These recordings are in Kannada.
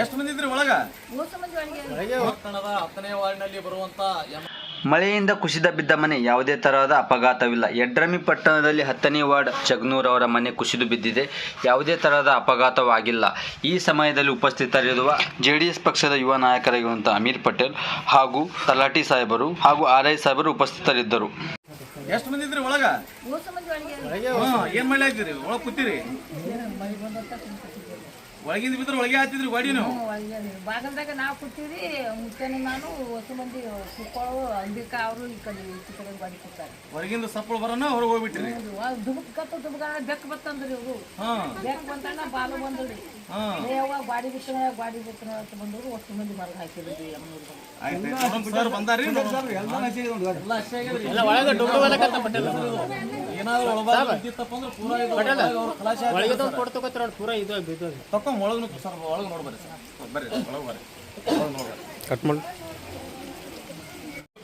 ಎಷ್ಟು ಮಂದಿ ಇದ್ರಿ ಒಳಗ? ಹತ್ತನೇ ವಾರ್ಡ್ನಲ್ಲಿ ಬರುವಂತ ಮಳೆಯಿಂದ ಕುಸಿದ ಬಿದ್ದ ಮನೆ ಯಾವುದೇ ತರಹದ ಅಪಘಾತವಿಲ್ಲ. ಯಡ್ರಮಿ ಪಟ್ಟಣದಲ್ಲಿ ಹತ್ತನೇ ವಾರ್ಡ್ ಚಗ್ನೂರ್ ಅವರ ಮನೆ ಕುಸಿದು ಬಿದ್ದಿದೆ. ಯಾವುದೇ ತರಹದ ಅಪಘಾತವಾಗಿಲ್ಲ. ಈ ಸಮಯದಲ್ಲಿ ಉಪಸ್ಥಿತರಿರುವ ಜೆಡಿಎಸ್ ಪಕ್ಷದ ಯುವ ನಾಯಕರಾಗಿರುವಂತಹ ಅಮೀರ್ ಪಟೇಲ್ ಹಾಗೂ ತಲಾಟಿ ಸಾಹೇಬರು ಹಾಗೂ ಆರ್ ಐ ಸಾಹೇಬರು ಉಪಸ್ಥಿತರಿದ್ದರು. ಎಷ್ಟು ಮಂದಿ ಇದ್ರಿ ಒಳಗ? ಏನ್ ಒಳಗ್. ಕೂತಿರಿ ಮಳೆ ಬಂದಂತ ಕುಂತಿದ್ದೀವಿ. ಒಳಗಿಂದ ಬಿದ್ರೆ ಒಳಗೆ ಹಾಕ್ತಿದ್ರಿ ಗಾಡಿ ನಾವು? ಬಾಗಲ್ದಾಗ ನಾವು ಕೂತೀವಿ ಮುಂಚೆನೆ ನಾನು ಹೊಸ ಮಂದಿ ಸುಪ್ಪಳು ಅಂಬಿಕಾ ಅವರು ಈ ಕಡೆ ಈ ಕಡೆ ಬಾಡಿ ಕೂತಾರೆ ಹೊರಗಿಂದ ಸಪ್ಪಳ ಬರೋಣ ಹೊರಗೆ ಹೋಗ್ಬಿಟ್ರಿ? ದುಬುಕ್ ಕತ್ತ ದುಬುಕ ಬೆಕ್ಕ ಬತ್ತಂದ್ರಿ ಇವರು. ಬೆಕ್ ಬೆಕ್ಕ ಬಂತಣ್ಣ ಬಾಲು ಬಂದ್ರಿ ಬಾಡಿ ಯಾವಾಗ ಗಾಡಿ ಬಿತ್ತನ ಗಾಡಿ ಬಿತ್ತನ ಅಂತ ಬಂದವರು ಹೊಸ ಮಂದಿ ಮರಗ ಹಾಕಿದ್ರಿ ಒಳಗ ಸರ್ ಬಂದಾರಿ ಏನಾದ್ರು ಒಳಬಾರ್ದು ಇದ್ದಿತ್ತಪ್ಪ ಅಂದ್ರೆ ಪೂರಾ ಇದು ಒಳಗೆ ಸರ್. ತಕೊಂಡ್ ಒಳಗ್ ಸರ್ ಒಳಗ್ ನೋಡ್ಬರ್ರಿ ಸರ್. ಬರ್ರಿ ಒಳಗ್ ಬರ್ರಿ. ಒಳಗ್ ನೋಡ್ಬರ್ರಿ.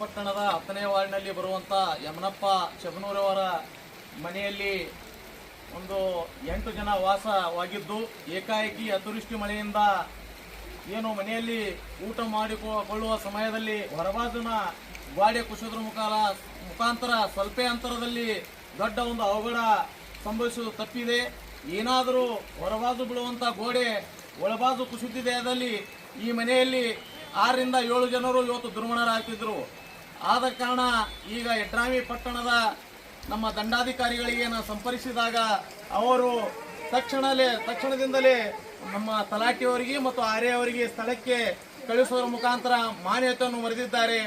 ಪಟ್ಟಣದ ಹತ್ತನೇ ವಾರ್ಡ್ನಲ್ಲಿ ಬರುವಂತ ಯಮನಪ್ಪ ಶಬನೂರವರ ಮನೆಯಲ್ಲಿ ಒಂದು ಎಂಟು ಜನ ವಾಸವಾಗಿದ್ದು ಏಕಾಏಕಿ ಅತಿವೃಷ್ಟಿ ಮಳೆಯಿಂದ ಏನು ಮನೆಯಲ್ಲಿ ಊಟ ಮಾಡಿಕೊಳ್ಳುವ ಸಮಯದಲ್ಲಿ ಹೊರಬಾಜನ ಗಾಡಿ ಕುಸಿದ್ರ ಮುಖಾಲ ಮುಖಾಂತರ ಸ್ವಲ್ಪ ಅಂತರದಲ್ಲಿ ದೊಡ್ಡ ಒಂದು ಅವಘಡ ಸಂಭವಿಸುವುದು ತಪ್ಪಿದೆ. ಏನಾದರೂ ಹೊರಬಾಜು ಬೀಳುವಂಥ ಗೋಡೆ ಒಳಬಾಜು ಕುಸಿತಿದೆ ಅದಲ್ಲಿ ಈ ಮನೆಯಲ್ಲಿ ಆರರಿಂದ ಏಳು ಜನರು ಇವತ್ತು ದುರ್ಮಣರಾಗ್ತಿದ್ರು. ಆದ ಕಾರಣ ಈಗ ಯಡ್ರಾಮಿ ಪಟ್ಟಣದ ನಮ್ಮ ದಂಡಾಧಿಕಾರಿಗಳಿಗೆ ನಾವು ಸಂಪರ್ಕಿಸಿದಾಗ ಅವರು ತಕ್ಷಣಲೇ, ತಕ್ಷಣದಿಂದಲೇ ನಮ್ಮ ತಲಾಟಿಯವರಿಗೆ ಮತ್ತು ಆರ್ಯವರಿಗೆ ಸ್ಥಳಕ್ಕೆ ಕಳಿಸುವ ಮುಖಾಂತರ ಮಾನ್ಯತೆಯನ್ನು ಮರೆದಿದ್ದಾರೆ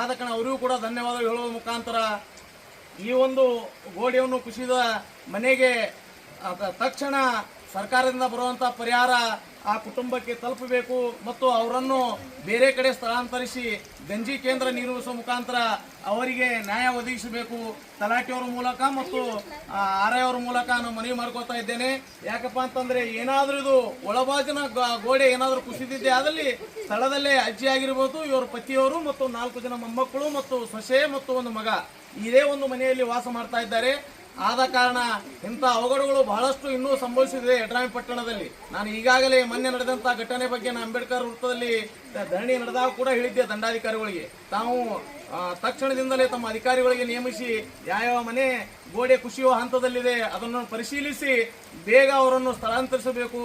ಆದ ಕಾರಣ ಅವರಿಗೂ ಕೂಡ ಧನ್ಯವಾದ ಹೇಳುವ ಮುಖಾಂತರ ಈ ಒಂದು ಗೋಡೆಯನ್ನು ಕುಸಿದ ಮನೆಗೆ ತಕ್ಷಣ ಸರ್ಕಾರದಿಂದ ಬರುವಂಥ ಪರಿಹಾರ ಆ ಕುಟುಂಬಕ್ಕೆ ತಲುಪಬೇಕು ಮತ್ತು ಅವರನ್ನು ಬೇರೆ ಕಡೆ ಸ್ಥಳಾಂತರಿಸಿ ಗಂಜಿ ಕೇಂದ್ರ ನಿರ್ಮಿಸುವ ಮುಖಾಂತರ ಅವರಿಗೆ ನ್ಯಾಯ ಒದಗಿಸಬೇಕು. ತಲಾಟಿಯವರ ಮೂಲಕ ಮತ್ತು ಆರೆಯವರ ಮೂಲಕ ನಾನು ಮನವಿ ಮಾಡ್ಕೋತಾ ಇದ್ದೇನೆ. ಯಾಕಪ್ಪ ಅಂತಂದ್ರೆ ಏನಾದ್ರೂ ಇದು ಒಳಬಾಜಿನ ಗೋಡೆ ಏನಾದ್ರೂ ಕುಸಿದಿದ್ದೆ ಅದರಲ್ಲಿ ಸ್ಥಳದಲ್ಲೇ ಅಜ್ಜಿ ಆಗಿರ್ಬೋದು, ಇವರು ಪತಿಯವರು ಮತ್ತು ನಾಲ್ಕು ಜನ ಮೊಮ್ಮಕ್ಕಳು ಮತ್ತು ಸೊಸೆ ಮತ್ತು ಒಂದು ಮಗ. ಇದೇ ಒಂದು ಮನೆಯಲ್ಲಿ ವಾಸ ಮಾಡ್ತಾ ಇದ್ದಾರೆ. ಆದ ಕಾರಣ ಇಂಥ ಅವಘಡಗಳು ಬಹಳಷ್ಟು ಇನ್ನೂ ಸಂಭವಿಸಿದೆ ಯಡ್ರಾಮಿ ಪಟ್ಟಣದಲ್ಲಿ. ನಾನು ಈಗಾಗಲೇ ಮೊನ್ನೆ ನಡೆದಂಥ ಘಟನೆ ಬಗ್ಗೆ ನಾನು ಅಂಬೇಡ್ಕರ್ ವೃತ್ತದಲ್ಲಿ ಧರಣಿ ನಡೆದಾಗ ಕೂಡ ಹೇಳಿದ್ದೆ ದಂಡಾಧಿಕಾರಿಗಳಿಗೆ. ತಾವು ತಕ್ಷಣದಿಂದಲೇ ತಮ್ಮ ಅಧಿಕಾರಿಗಳಿಗೆ ನೇಮಿಸಿ ಯಾವ್ಯಾವ ಮನೆ, ಗೋಡೆ, ಕುಸಿಯುವ ಹಂತದಲ್ಲಿದೆ ಅದನ್ನು ಪರಿಶೀಲಿಸಿ ಬೇಗ ಅವರನ್ನು ಸ್ಥಳಾಂತರಿಸಬೇಕು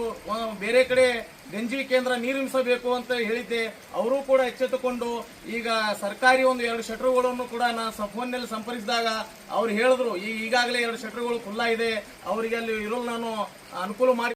ಬೇರೆ ಕಡೆ ಗಂಜಿ ಕೇಂದ್ರ ನಿರ್ಮಿಸಬೇಕು ಅಂತ ಹೇಳಿದ್ದೆ. ಅವರು ಕೂಡ ಎಚ್ಚೆತ್ತುಕೊಂಡು ಈಗ ಸರ್ಕಾರಿ ಒಂದು ಎರಡು ಶಟ್ರುಗಳನ್ನು ಕೂಡ ನಾನು ಫೋನ್ನಲ್ಲಿ ಸಂಪರ್ಕಿಸಿದಾಗ ಅವ್ರು ಹೇಳಿದ್ರು ಈಗಾಗಲೇ ಎರಡು ಶಟ್ರುಗಳು ಖುಲ್ಲಾ ಇದೆ, ಅವರಿಗೆ ಅಲ್ಲಿ ಇರಲು ನಾನು ಅನುಕೂಲ ಮಾಡಿ